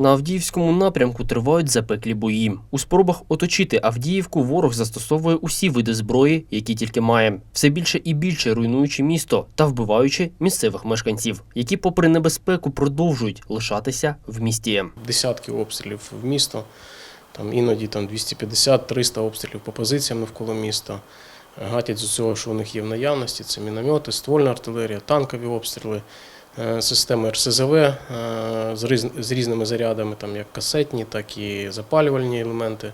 На Авдіївському напрямку тривають запеклі бої. У спробах оточити Авдіївку ворог застосовує усі види зброї, які тільки має, все більше і більше руйнуючи місто та вбиваючи місцевих мешканців, які, попри небезпеку, продовжують лишатися в місті. десятки обстрілів в місто, там іноді там 250-300 обстрілів по позиціям навколо міста. Гатять з усього, що у них є в наявності. Це міномети, ствольна артилерія, танкові обстріли, системи РСЗВ е, з різними зарядами, там як касетні, так і запалювальні елементи.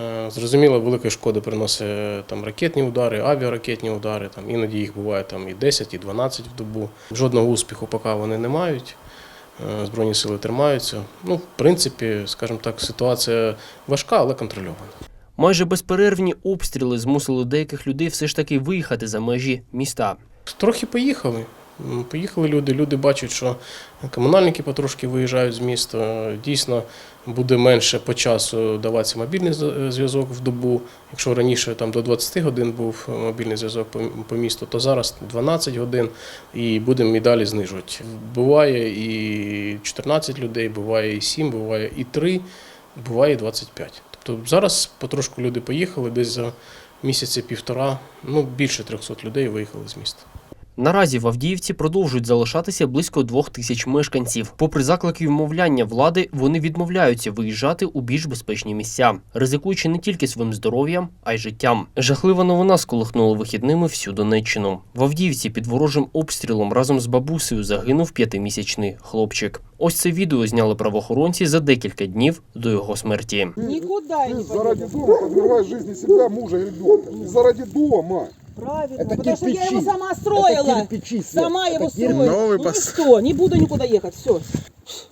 Е, Зрозуміло, великої шкоди приносить е, там ракетні удари, авіаракетні удари. Там іноді їх буває там і 10, і 12 в добу. Жодного успіху поки вони не мають. Е, Збройні сили тримаються. Ну, в принципі, скажімо так, ситуація важка, але контрольована. Майже безперервні обстріли змусили деяких людей все ж таки виїхати за межі міста. Трохи поїхали. М, Поїхали люди. Люди бачать, що комунальники потрошки виїжджають з міста. Дійсно, буде менше по часу даватися мобільний зв'язок в добу. Якщо раніше там до 20 годин був мобільний зв'язок по, місту, то зараз 12 годин і будемо і далі знижувати. Буває і 14 людей, буває і 7, буває і 3, буває і 25. Тобто зараз потрошку люди поїхали, десь за місяця півтора, ну більше 300 людей виїхали з міста. Наразі в Авдіївці продовжують залишатися близько двох тисяч мешканців. Попри заклики вмовляння влади, вони відмовляються виїжджати у більш безпечні місця, ризикуючи не тільки своїм здоров'ям, а й життям. Жахлива новина сколихнула вихідними всю Донеччину. В Авдіївці під ворожим обстрілом разом з бабусею загинув п'ятимісячний хлопчик. Ось це відео зняли правоохоронці за декілька днів до його смерті. Никуда я не заради дома подвергаешь жизни себя, мужа и ребенка. Заради дома. Правильно, Это потому что я кирпичи. его сама Это строила. кирпичи, Свет. Сама Это его кир- строила. Новый ну и пос- что, не буду никуда ехать, все.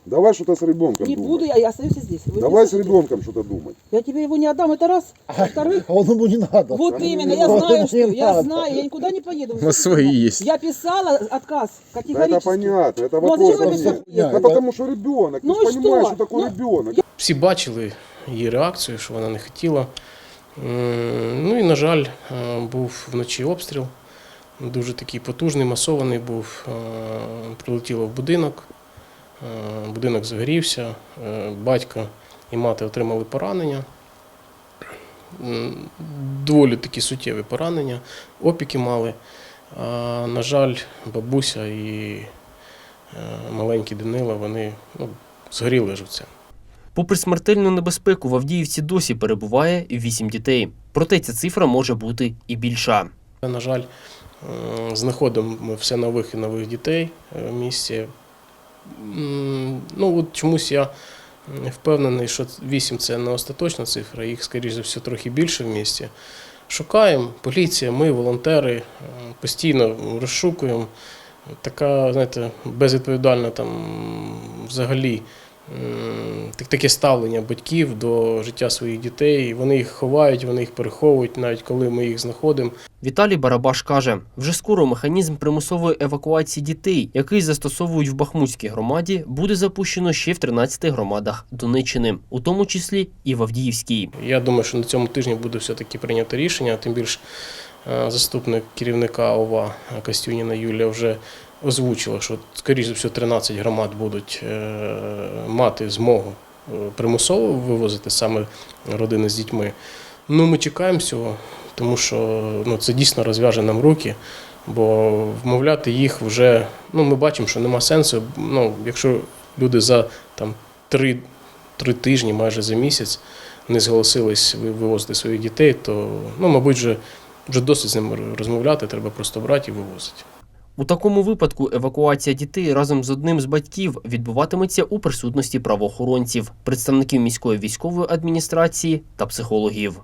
Давай что-то с ребенком Не думать. буду я, я остаюсь здесь. Вы Давай с меня слышите? ребенком что-то думать. Я тебе его не отдам, это раз. Во-вторых, А он ему не надо. вот не именно, я надо. знаю, что, Не я надо. знаю, я никуда не поеду. У нас свои есть. Я писала отказ Да категорически. это понятно, это Ну, а вопрос зачем вы ко писали? мне. Нет, Да это- потому что ребенок, Ну ты и же понимаешь, что? что такое Ну, ребенок. Всі бачили її реакцію, що вона не хотіла. Ну і, на жаль, е, був вночі обстріл. Дуже такий потужний, масований був. Е, Прилетіло в будинок. Е, Будинок загорівся. Батько і мати отримали поранення. Доволі такі суттєві поранення, опіки мали. А, на жаль, бабуся і маленький Данила, вони ну, згоріли живцем. Попри смертельну небезпеку, в Авдіївці досі перебуває вісім дітей. Проте ця цифра може бути і більша. На жаль, знаходимо все нових і нових дітей е, в місті. Ну, от чомусь я впевнений, що 8 це не остаточна цифра, їх, скоріш за все, трохи більше в місті. Шукаємо, поліція, ми, волонтери, е, постійно розшукуємо. Така, знаєте, безвідповідальна там взагалі таке ставлення батьків до життя своїх дітей. Вони їх ховають, вони їх переховують, навіть коли ми їх знаходимо. Віталій Барабаш каже, вже скоро механізм примусової евакуації дітей, який застосовують в Бахмутській громаді, буде запущено ще в 13 громадах Донеччини, у тому числі і в Авдіївській. Я думаю, що на цьому тижні буде все-таки прийнято рішення, тим більш е, заступник керівника ОВА Костюніна Юлія вже озвучила, що, скоріш за все, 13 громад будуть е, мати змогу примусово вивозити саме родини з дітьми. Ну, ми чекаємо цього, тому що ну, це дійсно розв'яже нам руки, бо вмовляти їх вже, ну, ми бачимо, що нема сенсу. Ну, якщо люди за там, три, три тижні, майже за місяць, не зголосились вивозити своїх дітей, то, ну, мабуть, вже, вже досить з ними розмовляти, треба просто брати і вивозити. У такому випадку евакуація дітей разом з одним з батьків відбуватиметься у присутності правоохоронців, представників міської військової адміністрації та психологів.